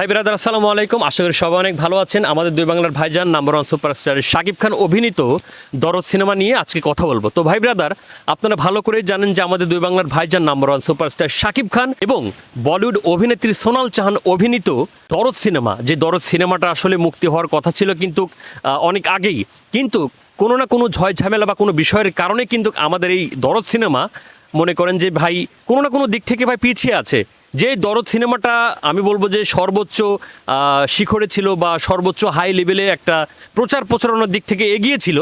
ভাই বিরাদার, আসসালামু আলাইকুম। আশা করি সবাই অনেক ভালো আছেন। আমাদের দুই বাংলার ভাইজান number one superstar Shakib Khan, অভিনীত দরদ সিনেমা নিয়ে আজকে কথা বলব। তো ভাই ব্রাদার, আপনারা ভালো করে জানেন যে আমাদের দুই বাংলার ভাইজান number one superstar Shakib Khan এবং বলিউড অভিনেত্রী সোনাল চাহান অভিনীত দরদ সিনেমা। যে দরদ সিনেমাটা আসলে মুক্তি হওয়ার কথা ছিল কিন্তু অনেক আগেই। কিন্তু কোনো না কোনো ঝয় ঝামেলা বা কোনো বিষয়ের কারণে কিন্তু আমাদের এই দরদ সিনেমা, মনে করেন যে ভাই কোনো না কোনো দিক থেকে ভাই পিছিয়ে আছে। যে দরদ সিনেমাটা আমি বলব যে সর্বোচ্চ শিখরে ছিল বা সর্বোচ্চ হাই লেভেলে একটা প্রচার প্রচারণার দিক থেকে এগিয়ে ছিল,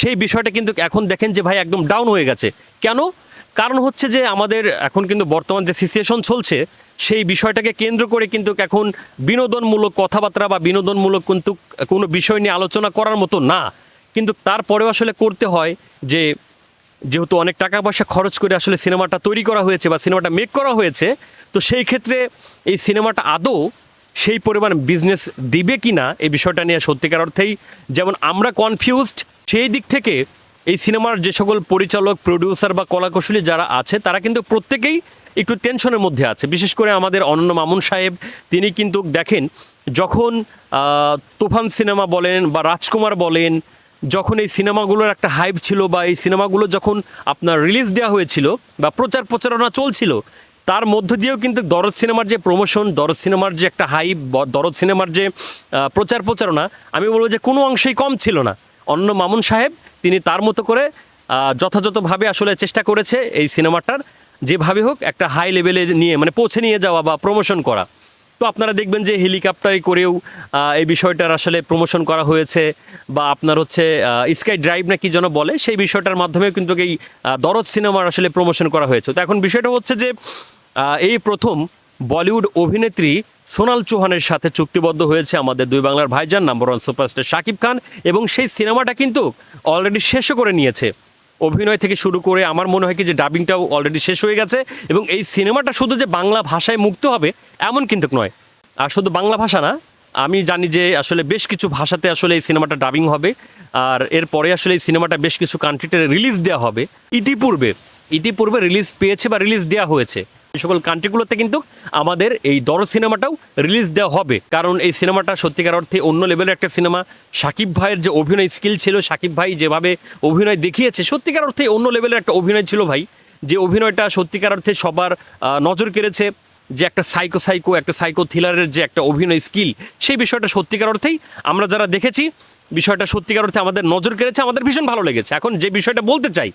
সেই বিষয়টা কিন্তু এখন দেখেন যে ভাই একদম ডাউন হয়ে গেছে। কেন? কারণ হচ্ছে যে আমাদের এখন কিন্তু বর্তমান যে সিচুয়েশন চলছে, সেই বিষয়টাকে কেন্দ্র করে কিন্তু এখন বিনোদনমূলক কথাবার্তা বা বিনোদনমূলক কিন্তু কোনো বিষয় নিয়ে আলোচনা করার মতো না। কিন্তু তারপরেও আসলে করতে হয় যে যেহেতু অনেক টাকা পয়সা খরচ করে আসলে সিনেমাটা তৈরি করা হয়েছে বা সিনেমাটা মেক করা হয়েছে, তো সেই ক্ষেত্রে এই সিনেমাটা আদৌ সেই পরিমাণ বিজনেস দিবে কি না এই বিষয়টা নিয়ে সত্যিকার অর্থেই যেমন আমরা কনফিউজড সেই দিক থেকে এই সিনেমার যে সকল পরিচালক প্রডিউসার বা কলাকুশলী যারা আছে, তারা কিন্তু প্রত্যেকেই একটু টেনশনের মধ্যে আছে। বিশেষ করে আমাদের অনন্য মামুন সাহেব, তিনি কিন্তু দেখেন, যখন তুফান সিনেমা বলেন বা রাজকুমার বলেন যখন এই সিনেমাগুলোর একটা হাইপ ছিল বা এই সিনেমাগুলো যখন আপনার রিলিজ দেওয়া হয়েছিল বা প্রচার প্রচারণা চলছিল, তার মধ্য দিয়েও কিন্তু দরদ সিনেমার যে প্রমোশন দরদ সিনেমার যে একটা হাইপ দরদ সিনেমার যে প্রচার প্রচারণা, আমি বলব যে কোনো অংশেই কম ছিল না। অন্য মামুন সাহেব, তিনি তার মতো করে যথাযথভাবে আসলে চেষ্টা করেছে এই সিনেমাটার, যেভাবে হোক একটা হাই লেভেলে নিয়ে মানে পৌঁছে নিয়ে যাওয়া বা প্রমোশন করা। তো আপনারা দেখবেন যে হেলিকপ্টারে করেও এই বিষয়টার আসলে প্রমোশন করা হয়েছে বা আপনার হচ্ছে স্কাই ড্রাইভ না কি যেন বলে, সেই বিষয়টার মাধ্যমে কিন্তু এই দরদ সিনেমার আসলে প্রমোশন করা হয়েছে। তো এখন বিষয়টা হচ্ছে যে এই প্রথম বলিউড অভিনেত্রী সোনাল চৌহানের সাথে চুক্তিবদ্ধ হয়েছে আমাদের দুই বাংলার ভাইজান number one superstar Shakib Khan, এবং সেই সিনেমাটা কিন্তু অলরেডি শেষও করে নিয়েছে। অভিনয় থেকে শুরু করে আমার মনে হয় কি যে ডাবিংটাও অলরেডি শেষ হয়ে গেছে এবং এই সিনেমাটা শুধু যে বাংলা ভাষায় মুক্ত হবে, এমন কিন্তু নয়। আর শুধু বাংলা ভাষা না, আমি জানি যে আসলে বেশ কিছু ভাষাতে আসলে এই সিনেমাটা ডাবিং হবে, আর এরপরে আসলে এই সিনেমাটা বেশ কিছু কান্ট্রিতে রিলিজ দেওয়া হবে। ইতিপূর্বে ইতিপূর্বে রিলিজ পেয়েছে বা রিলিজ দেওয়া হয়েছে। এই সকল কান্ট্রিগুলোতে কিন্তু আমাদের এই দর সিনেমাটাও রিলিজ দেওয়া হবে। কারণ এই সিনেমাটা সত্যিকার অর্থে অন্য লেভেলের একটা সিনেমা। সাকিব ভাইয়ের যে অভিনয় স্কিল ছিল, সাকিব ভাই যেভাবে অভিনয় দেখিয়েছে, সত্যিকার অর্থে অন্য লেভেলের একটা অভিনয় ছিল ভাই। যে অভিনয়টা সত্যিকার অর্থে সবার নজর কেড়েছে। যে একটা সাইকো সাইকো একটা সাইকো থ্রিলারের যে একটা অভিনয় স্কিল সেই বিষয়টা সত্যিকার অর্থেই আমরা যারা দেখেছি, বিষয়টা সত্যিকার অর্থে আমাদের নজর কেড়েছে, আমাদের ভীষণ ভালো লেগেছে। এখন যে বিষয়টা বলতে চাই,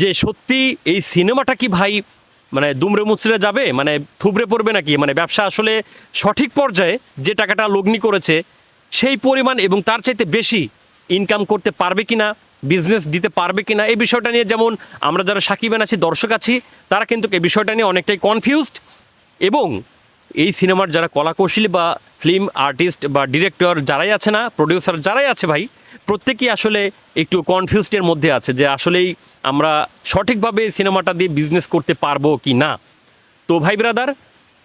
যে সত্যি এই সিনেমাটা কি ভাই মানে দুমড়ে মুচড়ে যাবে? মানে থুবড়ে পড়বে নাকি? মানে ব্যবসা আসলে সঠিক পর্যায়ে যে টাকাটা লগ্নি করেছে, সেই পরিমাণ এবং তার চাইতে বেশি ইনকাম করতে পারবে কি না বিজনেস দিতে পারবে কি না এই বিষয়টা নিয়ে যেমন আমরা যারা সাকিবেন আছি, দর্শক আছি, তারা কিন্তু এই বিষয়টা নিয়ে অনেকটাই কনফিউজড এবং এই সিনেমার যারা কলাকৌশল বা ফিল্ম আর্টিস্ট বা ডিরেক্টর যারাই আছে না প্রডিউসার যারাই আছে ভাই, প্রত্যেকেই আসলে একটু কনফিউজডের মধ্যে আছে যে আসলেই আমরা সঠিকভাবে সিনেমাটা দিয়ে বিজনেস করতে পারব কি না। তো ভাই ব্রাদার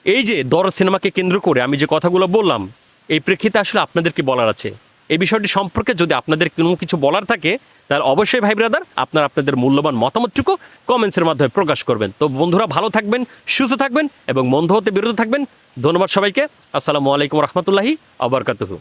এই যে দর সিনেমাকে কেন্দ্র করে আমি যে কথাগুলো বললাম, এই প্রেক্ষিতে আসলে আপনাদেরকে বলার আছে এই বিষয়টি সম্পর্কে যদি আপনাদের কোনো কিছু বলার থাকে, তাহলে অবশ্যই ভাই ব্রাদার আপনারা আপনাদের মূল্যবান মতামতটুকু কমেন্টসের মাধ্যমে প্রকাশ করবেন। তো বন্ধুরা, ভালো থাকবেন, সুস্থ থাকবেন এবং বন্ধু হতে বিরত থাকবেন। ধন্যবাদ সবাইকে। আসসালামু আলাইকুম রহমতুল্লাহি আবরকাতুহু